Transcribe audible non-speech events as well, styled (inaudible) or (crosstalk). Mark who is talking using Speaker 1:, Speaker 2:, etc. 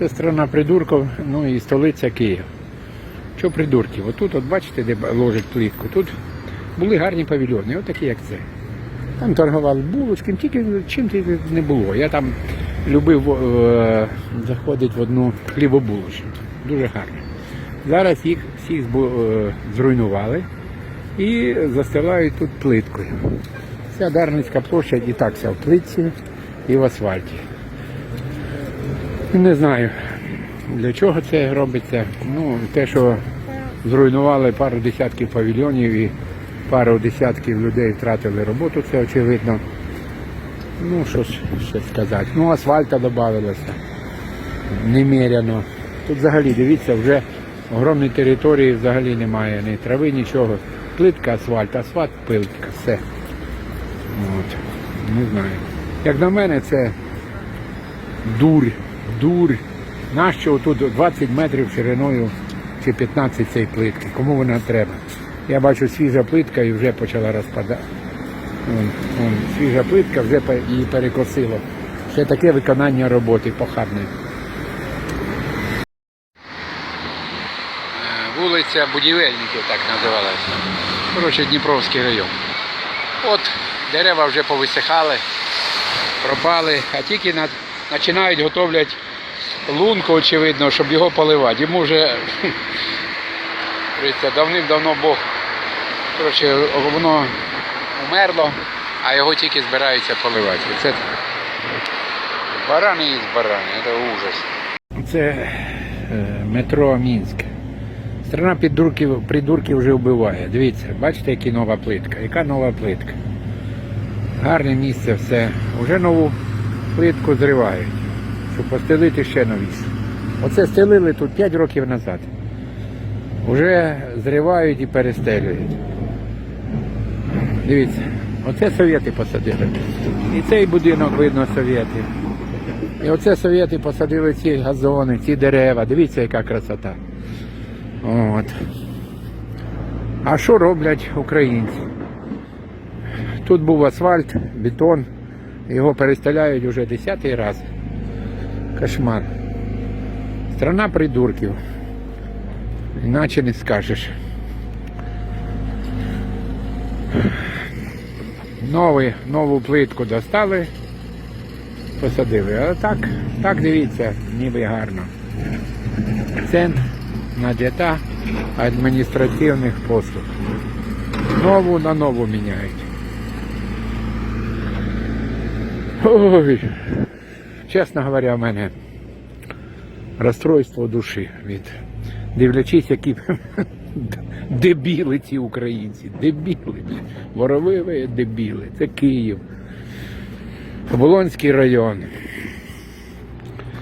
Speaker 1: Це страна придурків, ну і столиця Київ. Що придурків? Отут, от бачите, де ложать плитку. Тут були гарні павільйони, отакі як це. Там торгували булочками, тільки чим тільки не було. Я там любив е, заходити в одну хлібобулочну. Дуже гарно. Зараз їх всіх е, зруйнували і застилають тут плиткою. Вся Дарницька площадь і так вся в плитці і в асфальті. Не знаю, для чого це робиться. Ну, те, що зруйнували пару десятків павільйонів і пару десятків людей втратили роботу, це очевидно. Ну, що ж ще сказати. Ну, асфальта додавалося. Неміряно. Тут взагалі, дивіться, вже огромні території взагалі немає, ні трави, нічого. Плитка, асфальт, асфальт, пилка, все. От. Не знаю. Як на мене, це дурь, дурь. Нащо тут 20 метрів шириною чи 15 цієї плитки? Кому вона треба? Я бачу свіжа плитка і вже почала розпадати. Вон, вон, свіжа плитка вже її перекосило. Ще таке виконання роботи похабне. Е, Вулиця Будівельників так називалася. Коротше, Дніпровський район. От дерева вже повисихали, пропали, а тільки починають готовлять лунку, очевидно, щоб його поливати. Йому вже давним-давно Бог коротше, воно умерло, а його тільки збираються поливати. Це барани із барани, це ужас. Це е, метро Мінськ. Страна піддурків, придурків вже вбиває. Дивіться, бачите, яка нова плитка. Яка нова плитка? Гарне місце все. Уже нову плитку зривають, щоб постелити ще новіше. Оце стелили тут 5 років назад. Уже зривають і перестелюють. Дивіться, оце совєти посадили. І цей будинок видно совєти. І оце совєти посадили ці газони, ці дерева. Дивіться, яка красота. От. А що роблять українці? Тут був асфальт, бетон, його перестеляють уже десятий раз. Кошмар. Страна придурків. Іначе не скажеш. Новий, нову плитку достали, посадили. А так, так дивіться, ніби гарно. Центр надята адміністративних послуг. Нову на нову міняють. Ой, чесно говоря, в мене розстройство душі від дивлячись, які (laughs) дебіли ці українці. Дебіли. воровиве дебіли. Це Київ. Оболонський район.